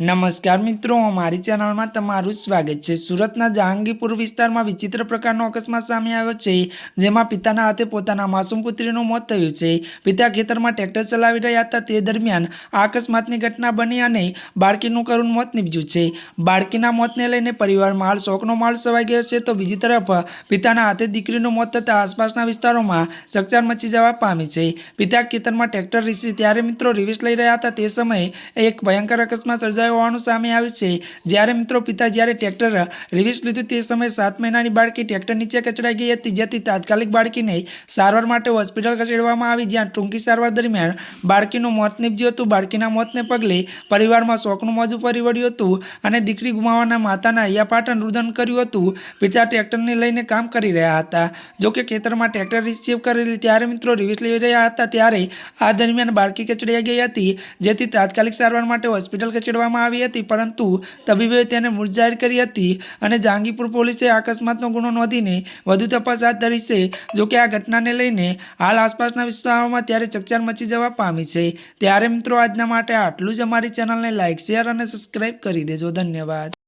નમસ્કાર મિત્રો, અમારી ચેનલમાં તમારું સ્વાગત છે. સુરતના જહાંગીરપુર વિસ્તારમાં વિચિત્ર પ્રકારનો અકસ્માત સામે આવ્યો છે, જેમાં પિતાના હાથે પોતાના માસૂમ પુત્રીનું મોત થયું છે. પિતા ખેતરમાં ટ્રેક્ટર ચલાવી રહ્યા હતા. તે દરમિયાન આ અકસ્માતની ઘટના બની અને બાળકીનું કરુણ મોત નીપજ્યું છે. બાળકીના મોતને લઈને પરિવારમાં હાલ શોકનો માલ સવાઈ ગયો છે. તો બીજી તરફ, પિતાના હાથે દીકરીનું મોત થતાં આસપાસના વિસ્તારોમાં ચકચાર મચી જવા પામી છે. પિતા ખેતરમાં ટ્રેક્ટર રીસી ત્યારે મિત્રો રિવેશ લઈ રહ્યા હતા. તે સમયે એક ભયંકર અકસ્માત સર્જાયો હોવાનું સામે આવ્યું છે. જ્યારે મિત્રો પિતા જ્યારે ટ્રેક્ટર રિવેશ લીધું તે સમયે સાત મહિનાની બાળકી ટ્રેક્ટર નીચે કચડાઈ ગઈ હતી, જેથી તાત્કાલિક બાળકીને સારવાર માટે હોસ્પિટલ ખસેડવામાં આવી, જ્યાં ટૂંકી સારવાર દરમિયાન બાળકીનું મોત નીપજ્યું હતું. બાળકીના મોતને પગલે પરિવારમાં શોકનું મોજું ફરી વળ્યું હતું અને દીકરી ગુમાવવાના માતાના હૈયાપાટન રુદન કર્યું હતું. પિતા ટ્રેક્ટરને લઈને કામ કરી રહ્યા હતા. જોકે ખેતરમાં ટ્રેક્ટર રિસીવ કરેલી ત્યારે મિત્રો રિવિઝ લઈ રહ્યા હતા, ત્યારે આ દરમિયાન બાળકી કચડાઈ ગઈ હતી, જેથી તાત્કાલિક સારવાર માટે હોસ્પિટલ ખસેડવામાં આવી હતી, પરંતુ તબીબે તેને મુરજાહેર કરી હતી અને જાંગીપુર પોલીસે અકસ્માતનો ગુનો નોંધીને વધુ તપાસ હાથ ધરી છે. જોકે આ ઘટનાને લઈને હાલ આસપાસના વિસ્તારોમાં ત્યારે ચકચાર મચી જવા પામી છે. ત્યારે મિત્રો, આજના માટે આટલું જ. અમારી ચેનલને લાઇક શેર અને સબસ્ક્રાઇબ કરી દેજો. ધન્યવાદ.